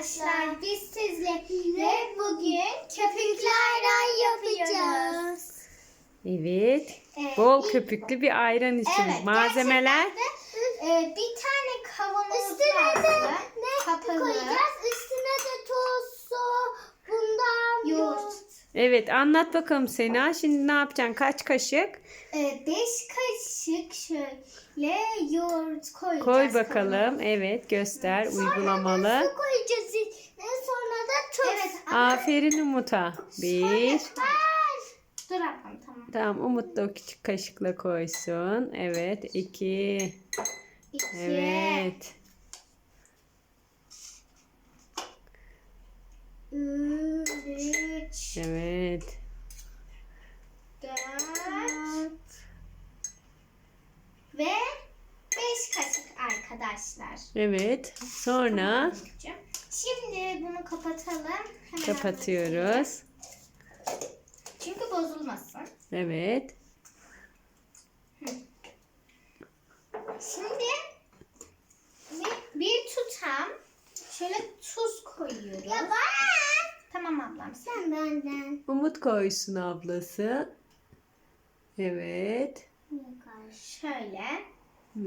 arkadaşlar. Biz sizlerle bugün köpüklü ayran yapacağız. Evet. Bol köpüklü bir ayran için Evet, malzemeler. de, e, bir tane kavanoz Üstüne de ne Kapalı. koyacağız? Üstüne de tuz, su, bundan Yoğurt. Evet anlat bakalım Sena. Şimdi ne yapacaksın? Kaç kaşık? E, beş kaşık şöyle yoğurt koyacağız. Koy bakalım. Evet göster uygulamalı. Su koyacağız. Ne sonra da tuz. Evet. ama- Aferin Umut'a. Bir. Dur ablam tamam. Tamam Umut da o küçük kaşıkla koysun. Evet. iki. İki. Evet. Üç. Evet. Dört. Ve beş kaşık arkadaşlar. Evet. Sonra Şimdi bunu kapatalım. Hemen kapatıyoruz. Çünkü bozulmasın. Evet. Şimdi bir, bir tutam şöyle tuz koyuyoruz. Ya ben. Tamam ablam sen. Benden. Umut koysun ablası. Evet. Şöyle.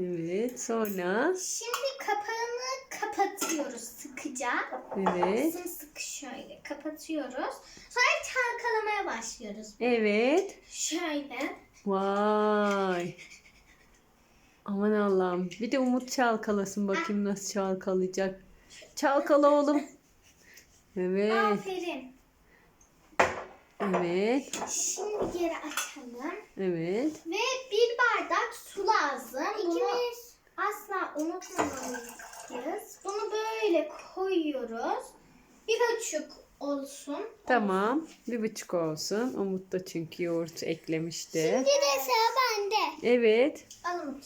Evet. Sonra. Şimdi kapağını Evet. Sımsıkı şöyle kapatıyoruz. Sonra çalkalamaya başlıyoruz. Evet. Şöyle. Vay. Aman Allah'ım. Bir de Umut çalkalasın bakayım nasıl çalkalayacak. Çalkala oğlum. Evet. Aferin. Evet. Şimdi geri açalım. Evet. Ve bir bardak su lazım. Bunu İkimiz. asla unutmamalıyız. Böyle koyuyoruz. Bir buçuk olsun. Tamam. Bir buçuk olsun. Umut da çünkü yoğurt eklemişti. Bir de sıra bende. Evet. Al Umut.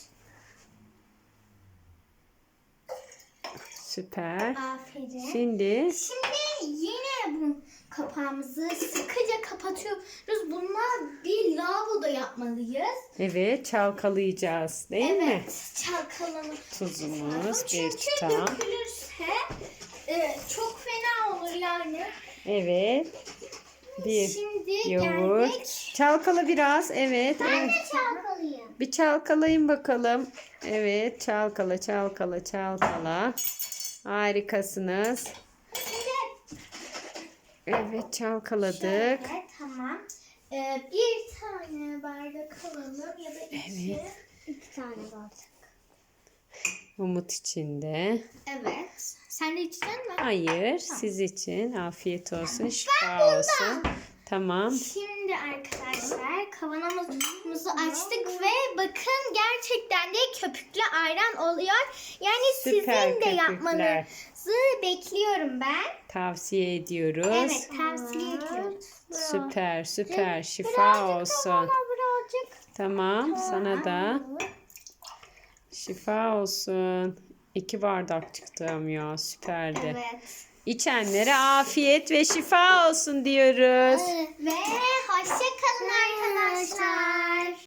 Süper. Aferin. Şimdi Şimdi yine bu kapağımızı sıkıca kapatıyoruz. Bunlar bir lavaboda yapmalıyız. evet çalkalayacağız değil mi? evet. Çalkalama. Tuzumuz bir Çünkü tutam. dökülürse e, çok fena olur yani. Evet. Bir Şimdi yoğurt. geldik. Çalkala biraz. Evet. evet. Çalkalıyım. Bir çalkalayın bakalım. Evet, çalkala, çalkala, çalkala. Harikasınız. Evet, çalkaladık. Şöyle, tamam. E, bir tane bardak alalım ya da iki. Evet. İki tane bardak. Umut için de. Sen de içecek mi? Hayır, siz için. Afiyet olsun, şifa olsun. Tamam. Şimdi arkadaşlar kavanozumuzu açtık ve bakın gerçekten de köpüklü ayran oluyor. Yani Süper sizin de köpükler. yapmanızı bekliyorum ben. Tavsiye ediyoruz. Evet tavsiye ediyorum. Süper, süper. Şifa olsun. Birazcık. Tamam, sana da şifa olsun. İki bardak çıktı ama ya, süperdi. Evet. İçenlere afiyet ve şifa olsun diyoruz. Ve hoşça kalın arkadaşlar.